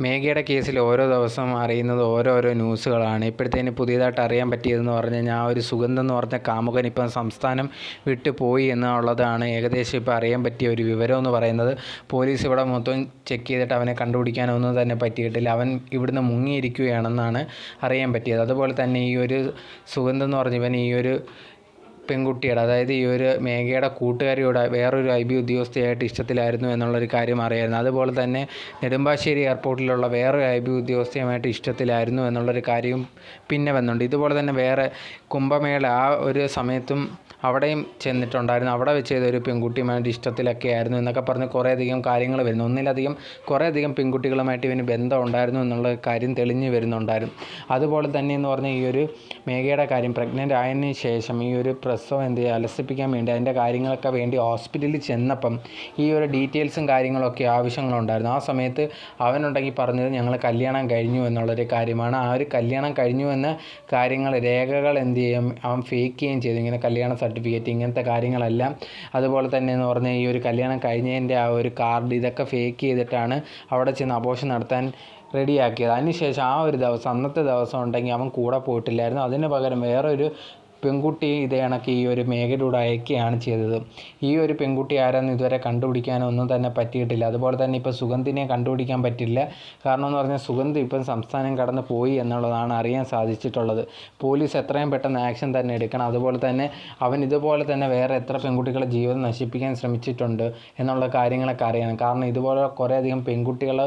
മേഘയുടെ കേസിൽ ഓരോ ദിവസം അറിയുന്നത് ഓരോരോ ന്യൂസുകളാണ്. ഇപ്പോഴത്തേന് പുതിയതായിട്ട് അറിയാൻ പറ്റിയതെന്ന് പറഞ്ഞു കഴിഞ്ഞാൽ ആ ഒരു സുഗന്ധം എന്ന് പറഞ്ഞ കാമുകൻ ഇപ്പം സംസ്ഥാനം വിട്ടു പോയി എന്നുള്ളതാണ് ഏകദേശം ഇപ്പോൾ അറിയാൻ പറ്റിയ ഒരു വിവരം എന്ന് പറയുന്നത്. പോലീസ് ഇവിടെ മൊത്തം ചെക്ക് ചെയ്തിട്ട് അവനെ കണ്ടുപിടിക്കാനൊന്നും തന്നെ പറ്റിയിട്ടില്ല. അവൻ ഇവിടുന്ന് മുങ്ങിയിരിക്കുകയാണെന്നാണ് അറിയാൻ പറ്റിയത്. അതുപോലെ തന്നെ ഈ ഒരു സുഗന്ധം എന്ന് പറഞ്ഞ ഇവൻ ഈ ഒരു പെൺകുട്ടിയുടെ അതായത് ഈ ഒരു മേഘയുടെ കൂട്ടുകാരിയുടെ വേറൊരു ഐ ബി ഉദ്യോഗസ്ഥയായിട്ട് ഇഷ്ടത്തിലായിരുന്നു എന്നുള്ളൊരു കാര്യം അറിയായിരുന്നു. അതുപോലെ തന്നെ നെടുമ്പാശ്ശേരി എയർപോർട്ടിലുള്ള വേറൊരു ഐ ബി ഉദ്യോഗസ്ഥയുമായിട്ട് ഇഷ്ടത്തിലായിരുന്നു എന്നുള്ളൊരു കാര്യവും പിന്നെ വന്നുണ്ട് ഇതുപോലെ തന്നെ വേറെ കുംഭമേള ആ ഒരു സമയത്തും അവിടെയും ചെന്നിട്ടുണ്ടായിരുന്നു. അവിടെ വെച്ച് ഒരു പെൺകുട്ടിയുമായിട്ട് ഇഷ്ടത്തിലൊക്കെ ആയിരുന്നു എന്നൊക്കെ പറഞ്ഞ് കുറേയധികം കാര്യങ്ങൾ വരുന്നു. ഒന്നിലധികം കുറേയധികം പെൺകുട്ടികളുമായിട്ട് ഇവന് ബന്ധം ഉണ്ടായിരുന്നു എന്നുള്ള കാര്യം തെളിഞ്ഞു വരുന്നുണ്ടായിരുന്നു. അതുപോലെ തന്നെ എന്ന് പറഞ്ഞാൽ ഈ ഒരു മേഘയുടെ കാര്യം പ്രഗ്നന്റ് ആയതിനു ശേഷം ഈ ഒരു പ്രസവം എന്ത് ചെയ്യുക അലസിപ്പിക്കാൻ വേണ്ടി അതിന്റെ കാര്യങ്ങളൊക്കെ വേണ്ടി ഹോസ്പിറ്റലിൽ ചെന്നപ്പം ഈ ഒരു ഡീറ്റെയിൽസും കാര്യങ്ങളൊക്കെ ആവശ്യങ്ങളുണ്ടായിരുന്നു. ആ സമയത്ത് അവനുണ്ടെങ്കിൽ പറഞ്ഞത് ഞങ്ങൾ കല്യാണം കഴിഞ്ഞു എന്നുള്ളൊരു കാര്യമാണ്. ആ ഒരു കല്യാണം കഴിഞ്ഞു എന്ന കാര്യങ്ങൾ രേഖകൾ എന്ത് ചെയ്യും? അവൻ ഫേക്ക് ചെയ്യുകയും ചെയ്തു. ഇങ്ങനെ കല്യാണ സർട്ടിഫിക്കറ്റ് ഇങ്ങനത്തെ കാര്യങ്ങളെല്ലാം. അതുപോലെ തന്നെ എന്ന് പറഞ്ഞാൽ ഈ ഒരു കല്യാണം കഴിഞ്ഞതിന്റെ ആ ഒരു കാർഡ് ഇതൊക്കെ ഫേക്ക് ചെയ്തിട്ടാണ് അവിടെ ചെന്ന് അപോഷൻ നടത്താൻ റെഡിയാക്കിയത് അതിനുശേഷം ആ ഒരു ദിവസം അന്നത്തെ ദിവസം ഉണ്ടെങ്കിൽ അവൻ കൂടെ പോയിട്ടില്ലായിരുന്നു. അതിന് പകരം വേറൊരു പെൺകുട്ടി ഇതേ കണക്ക് ഈ ഒരു മേഘയിലൂടെ അയക്കുകയാണ് ചെയ്തത്. ഈ ഒരു പെൺകുട്ടി ആരാന്ന് ഇതുവരെ കണ്ടുപിടിക്കാനോ ഒന്നും തന്നെ പറ്റിയിട്ടില്ല. അതുപോലെ തന്നെ ഇപ്പോൾ സുഗന്ധിനെ കണ്ടുപിടിക്കാൻ പറ്റില്ല. കാരണം എന്ന് പറഞ്ഞാൽ സുഗന്ധി ഇപ്പം സംസ്ഥാനം കടന്ന് പോയി എന്നുള്ളതാണ് അറിയാൻ സാധിച്ചിട്ടുള്ളത്. പോലീസ് എത്രയും പെട്ടെന്ന് ആക്ഷൻ തന്നെ എടുക്കണം. അതുപോലെ തന്നെ അവൻ ഇതുപോലെ തന്നെ വേറെ എത്ര പെൺകുട്ടികളെ ജീവിതം നശിപ്പിക്കാൻ ശ്രമിച്ചിട്ടുണ്ട് എന്നുള്ള കാര്യങ്ങളൊക്കെ അറിയണം. കാരണം ഇതുപോലെ കുറേയധികം പെൺകുട്ടികൾ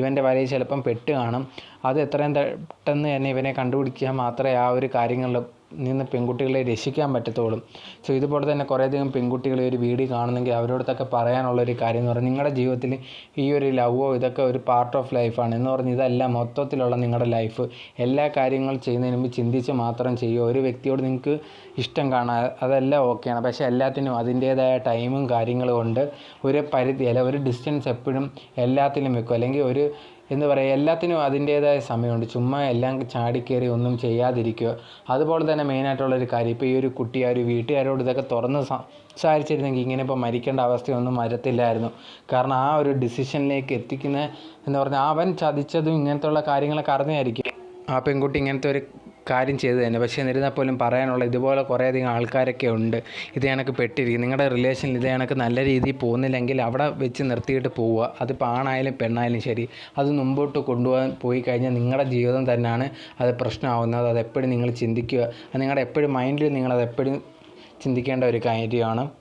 ഇവന്റെ വരയിൽ ചിലപ്പം പെട്ട് കാണും. അത് എത്രയും പെട്ടെന്ന് തന്നെ ഇവനെ കണ്ടുപിടിക്കാൻ മാത്രമേ ആ ഒരു കാര്യങ്ങളിൽ നിന്ന് പെൺകുട്ടികളെ രക്ഷിക്കാൻ പറ്റത്തുള്ളൂ സോ ഇതുപോലെ തന്നെ കുറേയധികം പെൺകുട്ടികൾ ഒരു വീഡിയോ കാണുന്നെങ്കിൽ അവരോടത്തൊക്കെ പറയാനുള്ള ഒരു കാര്യം എന്ന് പറഞ്ഞാൽ നിങ്ങളുടെ ജീവിതത്തിൽ ഈ ഒരു ലവോ ഇതൊക്കെ ഒരു പാർട്ട് ഓഫ് ലൈഫാണ് എന്ന് പറഞ്ഞ് ഇതല്ല മൊത്തത്തിലുള്ള നിങ്ങളുടെ ലൈഫ് എല്ലാ കാര്യങ്ങൾ ചെയ്യുന്നതിന് മുമ്പ് ചിന്തിച്ച് മാത്രം ചെയ്യുക. ഒരു വ്യക്തിയോട് നിങ്ങൾക്ക് ഇഷ്ടം കാണാൻ അതെല്ലാം ഓക്കെയാണ് പക്ഷേ എല്ലാത്തിനും അതിന്റേതായ ടൈമും കാര്യങ്ങളും ഉണ്ട്. ഒരു പരിധി അല്ല ഒരു ഡിസ്റ്റൻസ് എപ്പോഴും എല്ലാത്തിലും വെക്കും. അല്ലെങ്കിൽ ഒരു എന്ന് പറയുക എല്ലാത്തിനും അതിന്റേതായ സമയമുണ്ട്. ചുമ്മാ എല്ലാം ചാടിക്കയറി ഒന്നും ചെയ്യാതിരിക്കുക. അതുപോലെ തന്നെ മെയിനായിട്ടുള്ളൊരു കാര്യം ഇപ്പോൾ ഈ ഒരു കുട്ടി ആ ഒരു വീട്ടുകാരോട് ഇതൊക്കെ തുറന്ന് സംസാരിച്ചിരുന്നെങ്കിൽ ഇങ്ങനെ ഇപ്പോൾ മരിക്കേണ്ട അവസ്ഥയൊന്നും വരത്തില്ലായിരുന്നു. കാരണം ആ ഒരു ഡിസിഷനിലേക്ക് എത്തിക്കുന്ന എന്ന് പറഞ്ഞാൽ അവൻ ചതിച്ചതും ഇങ്ങനത്തുള്ള കാര്യങ്ങളൊക്കെ അറിഞ്ഞായിരിക്കും. ആ പെൺകുട്ടി ഇങ്ങനത്തെ ഒരു കാര്യം ചെയ്തു തന്നെ. പക്ഷേ എന്നിരുന്നാൽ പോലും പറയാനുള്ള ഇതുപോലെ കുറേയധികം ആൾക്കാരൊക്കെ ഉണ്ട്. ഇത് കണക്ക് പെട്ടിരിക്കും നിങ്ങളുടെ റിലേഷനിൽ ഇത് കണക്ക് നല്ല രീതിയിൽ പോകുന്നില്ലെങ്കിൽ അവിടെ വെച്ച് നിർത്തിയിട്ട് പോവുക. അതിപ്പോൾ ആണായാലും പെണ്ണായാലും ശരി. അത് മുമ്പോട്ട് കൊണ്ടുപോകാൻ പോയി കഴിഞ്ഞാൽ നിങ്ങളുടെ ജീവിതം തന്നെയാണ് അത് പ്രശ്നമാവുന്നത്. അത് എപ്പോഴും നിങ്ങൾ ചിന്തിക്കുക. നിങ്ങളുടെ എപ്പോഴും മൈൻഡിൽ നിങ്ങളത് എപ്പോഴും ചിന്തിക്കേണ്ട ഒരു കാര്യമാണ്.